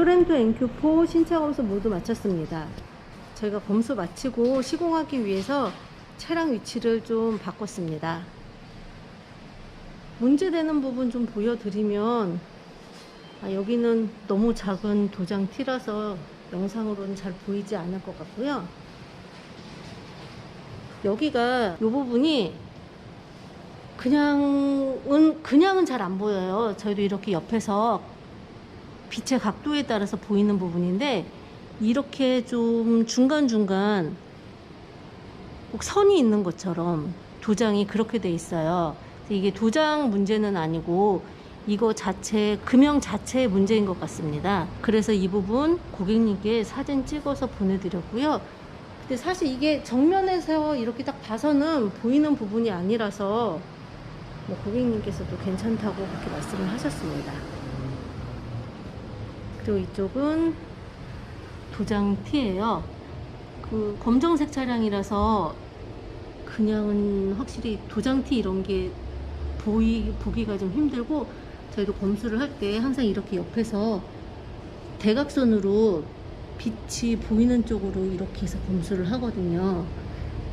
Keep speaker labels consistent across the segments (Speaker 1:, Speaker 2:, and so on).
Speaker 1: 소렌토 NQ4 신차 검수 모두 마쳤습니다. 저희가 검수 마치고 시공하기 위해서 차량 위치를 좀 바꿨습니다. 문제되는 부분 좀 보여드리면 아, 여기는 너무 작은 도장 티라서 영상으로는 잘 보이지 않을 것 같고요. 여기가 이 부분이 그냥은 그냥은 잘 안 보여요. 저희도 이렇게 옆에서 빛의 각도에 따라서 보이는 부분인데 이렇게 좀 중간중간 꼭 선이 있는 것처럼 도장이 그렇게 돼 있어요. 이게 도장 문제는 아니고 이거 자체 금형 자체의 문제인 것 같습니다. 그래서 이 부분 고객님께 사진 찍어서 보내드렸고요. 근데 사실 이게 정면에서 이렇게 딱 봐서는 보이는 부분이 아니라서 뭐 고객님께서도 괜찮다고 그렇게 말씀을 하셨습니다. 그리고 이쪽은 도장 티예요. 그 검정색 차량이라서 그냥은 확실히 도장 티 이런 게 보이 보기가 좀 힘들고 저희도 검수를 할 때 항상 이렇게 옆에서 대각선으로 빛이 보이는 쪽으로 이렇게 해서 검수를 하거든요.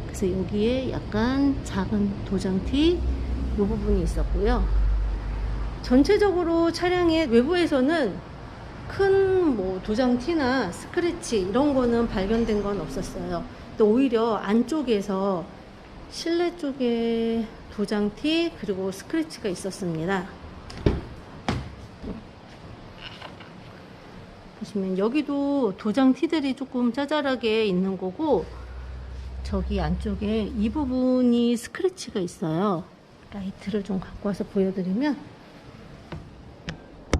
Speaker 1: 그래서 여기에 약간 작은 도장티 이 부분이 있었고요. 전체적으로 차량의 외부에서는 큰 뭐 도장 티나 스크래치 이런 거는 발견된 건 없었어요. 또 오히려 안쪽에서 실내 쪽에 도장 티 그리고 스크래치가 있었습니다. 보시면 여기도 도장 티들이 조금 짜잘하게 있는 거고 저기 안쪽에 이 부분이 스크래치가 있어요. 라이트를 좀 갖고 와서 보여드리면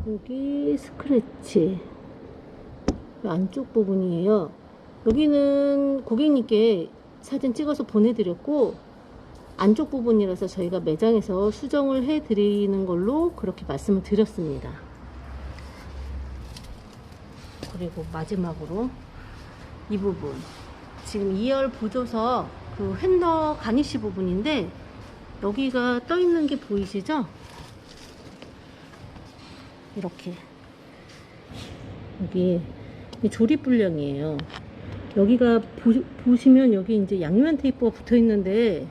Speaker 1: 여기 스크래치 이 안쪽 부분이에요. 여기는 고객님께 사진 찍어서 보내드렸고 안쪽 부분이라서 저희가 매장에서 수정을 해 드리는 걸로 그렇게 말씀을 드렸습니다. 그리고 마지막으로 이 부분 지금 2열 보조석 그 핸더 가니쉬 부분인데 여기가 떠 있는 게 보이시죠? 이렇게 여기 이 조립 불량이에요. 여기가 보, 시면 여기 이제 양면 테이프가 붙어 있는데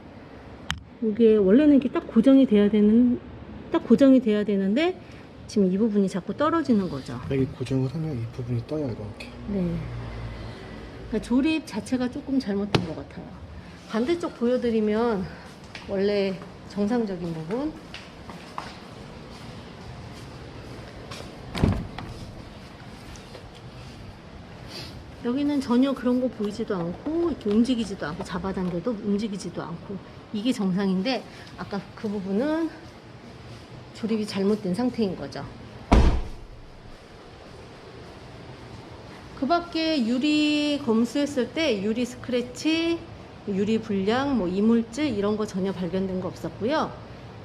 Speaker 1: 이게 원래는 이렇게 딱 고정이 돼야 되는 딱 고정이 돼야 되는데 지금 이 부분이 자꾸 떨어지는 거죠.
Speaker 2: 여기 고정을 하면 이 부분이 떠요 이렇게
Speaker 1: 네. 그러니까 조립 자체가 조금 잘못된 것 같아요. 반대쪽 보여드리면 원래 정상적인 부분. 여기는 전혀 그런 거 보이지도 않고 이렇게 움직이지도 않고 잡아당겨도 움직이지도 않고 이게 정상인데 아까 그 부분은 조립이 잘못된 상태인 거죠. 그 밖에 유리 검수했을 때 유리 스크래치, 유리 불량, 뭐 이물질 이런 거 전혀 발견된 거 없었고요.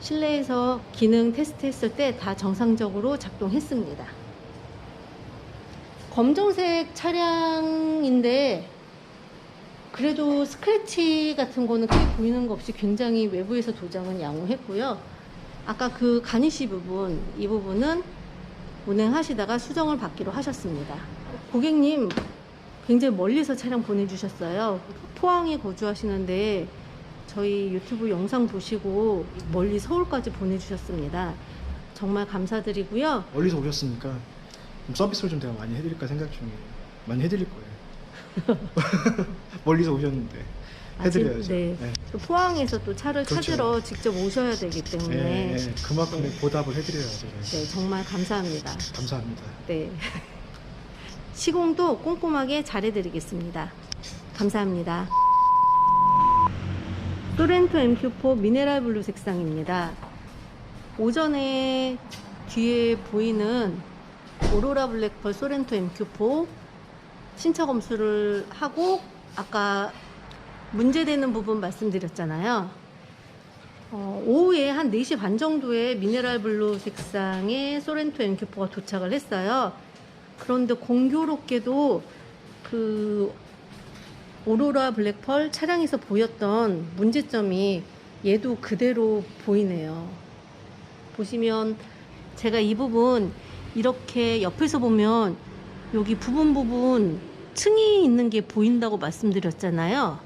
Speaker 1: 실내에서 기능 테스트 했을 때 다 정상적으로 작동했습니다. 검정색 차량인데 그래도 스크래치 같은 거는 크게 보이는 거 없이 굉장히 외부에서 도장은 양호했고요. 아까 그 가니시 부분, 이 부분은 운행하시다가 수정을 받기로 하셨습니다. 고객님, 굉장히 멀리서 차량 보내주셨어요. 포항에 거주하시는데 저희 유튜브 영상 보시고 멀리 서울까지 보내주셨습니다. 정말 감사드리고요.
Speaker 2: 멀리서 오셨으니까 좀 서비스를 좀 제가 많이 해드릴까 생각 중이에요. 많이 해드릴 거예요. 멀리서 오셨는데
Speaker 1: 아,
Speaker 2: 해드려야죠.
Speaker 1: 지- 네. 또 포항에서 또 차를
Speaker 2: 그렇죠.
Speaker 1: 찾으러 직접 오셔야 되기 때문에
Speaker 2: 네, 네, 그만큼의
Speaker 1: 네.
Speaker 2: 보답을 해드려야죠.
Speaker 1: 네, 정말 감사합니다.
Speaker 2: 감사합니다.
Speaker 1: 네. 시공도 꼼꼼하게 잘해드리겠습니다. 감사합니다. 소렌토 MQ4 미네랄 블루 색상입니다. 오전에 뒤에 보이는 오로라 블랙펄 소렌토 MQ4 신차 검수를 하고 아까 문제되는 부분 말씀드렸잖아요. 어, 오후에 한 4시 반 정도에 미네랄 블루 색상의 소렌토 MQ4가 도착을 했어요. 그런데 공교롭게도 그 오로라 블랙펄 차량에서 보였던 문제점이 얘도 그대로 보이네요. 보시면 제가 이 부분 이렇게 옆에서 보면 여기 부분 부분 층이 있는 게 보인다고 말씀드렸잖아요.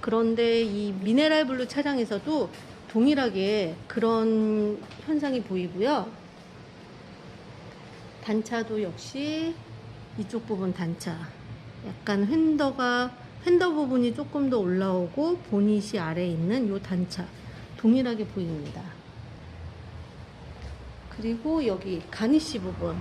Speaker 1: 그런데 이 미네랄 블루 차량에서도 동일하게 그런 현상이 보이고요. 단차도 역시 이쪽 부분 단차. 약간 휀더가 휀더 부분이 조금 더 올라오고 보닛이 아래에 있는 이 단차 동일하게 보입니다. 그리고 여기 가니쉬 부분?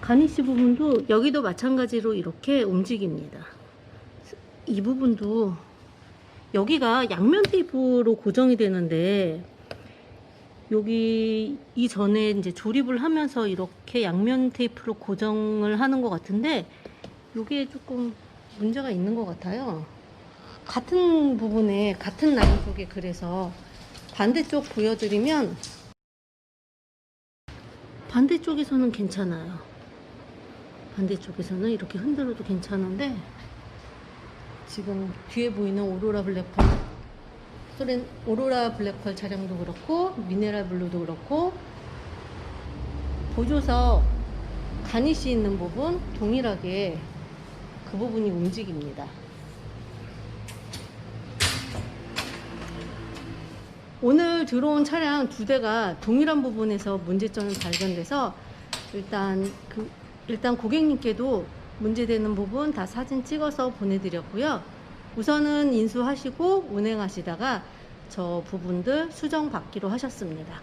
Speaker 1: 가니쉬 부분도 여기도 마찬가지로 이렇게 움직입니다. 이 부분도 여기가 양면 테이프로 고정이 되는데 여기 이전에 이제 조립을 하면서 이렇게 양면 테이프로 고정을 하는 것 같은데 이게 조금 문제가 있는 것 같아요. 같은 부분에 같은 라인 쪽에 그래서 반대쪽 보여드리면 반대쪽에서는 괜찮아요. 반대쪽에서는 이렇게 흔들어도 괜찮은데 지금 뒤에 보이는 오로라 블랙펄 소렌 오로라 블랙펄 차량도 그렇고 미네랄 블루도 그렇고 보조석 가니시 있는 부분 동일하게 그 부분이 움직입니다. 오늘 들어온 차량 두 대가 동일한 부분에서 문제점이 발견돼서 일단 그 일단 고객님께도 문제되는 부분 다 사진 찍어서 보내드렸고요. 우선은 인수하시고 운행하시다가 저 부분들 수정 받기로 하셨습니다.